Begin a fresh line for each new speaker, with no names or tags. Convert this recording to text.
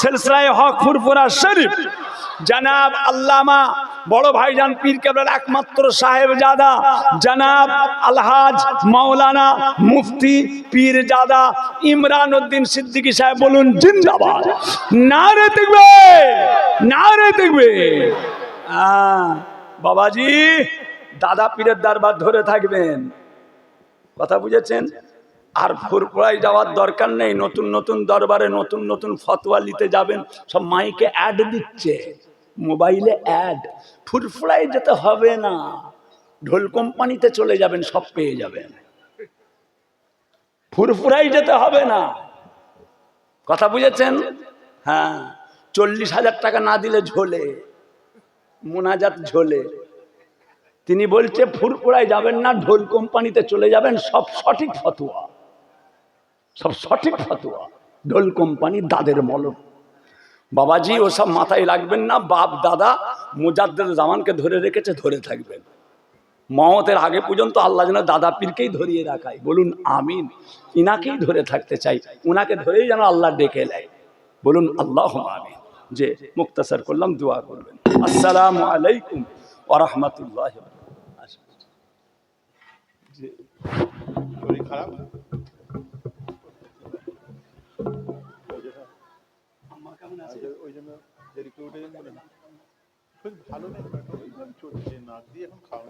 সিলসিলায়ে হক ফুরফুরা শরীফ। জনাব আল্লামা বড় ভাইজান পীর কেবলার একমাত্র সাহেব জাদা জনাব আলহাজ মাওলানা মুফতি পীর জাদা ইমরান উদ্দিন সিদ্দিকী সাহেব বলুন, জিন্দাবাদ। নারে দেখবে নারে দেখবে। বাবাজি, দাদা পীরের দরবার ধরে থাকবেন। কথা বুঝেছেন? আর ফুরফুরাই যাওয়ার দরকার নেই, নতুন নতুন দরবারে নতুন নতুন ফতোয়া নিতে যাবেন, সব মাইকে অ্যাড দিচ্ছে, মোবাইলে অ্যাড ফুরফুরাই যেতে হবে না, ঢোল কোম্পানিতে চলে যাবেন, সব পেয়ে যাবেন। ফুরফুরাই যেতে হবে না। কথা বুঝেছেন? হ্যাঁ চল্লিশ হাজার টাকা না দিলে ঝোলে, মোনাজাত ঝোলে। তিনি বলছে, ফুরফুরায় যাবেন না, ঢোল কোম্পানিতে চলে যাবেন, সব সঠিক ফতোয়া। সব সঠিক ফতোয়া। ঢোল কোম্পানি দাদের মলম বাবাজি, ওসব মাথায় রাখবেন না, বাপ, দাদা মুজাদ্দের জামানকে ধরে রেখেছে, ধরে থাকবেন। মমতের আগে পর্যন্ত আল্লাহ যেন দাদা পীরকেই ধরিয়ে রাখায়। বলুন, আমিন। ইনাকেই ধরে থাকতে চাই। উনাকে ধরেই যেন আল্লাহ ডেকে নেয়। বলুন, আল্লাহ আমিন। যে মুক্তাসার করলাম, দোয়া করবেন। আসসালামু আলাইকুম ওরহমতুল্লাহ
খারাপ ওই জন্য খুব ভালো জন্য চলছে নাক দিয়ে এখন খাওয়া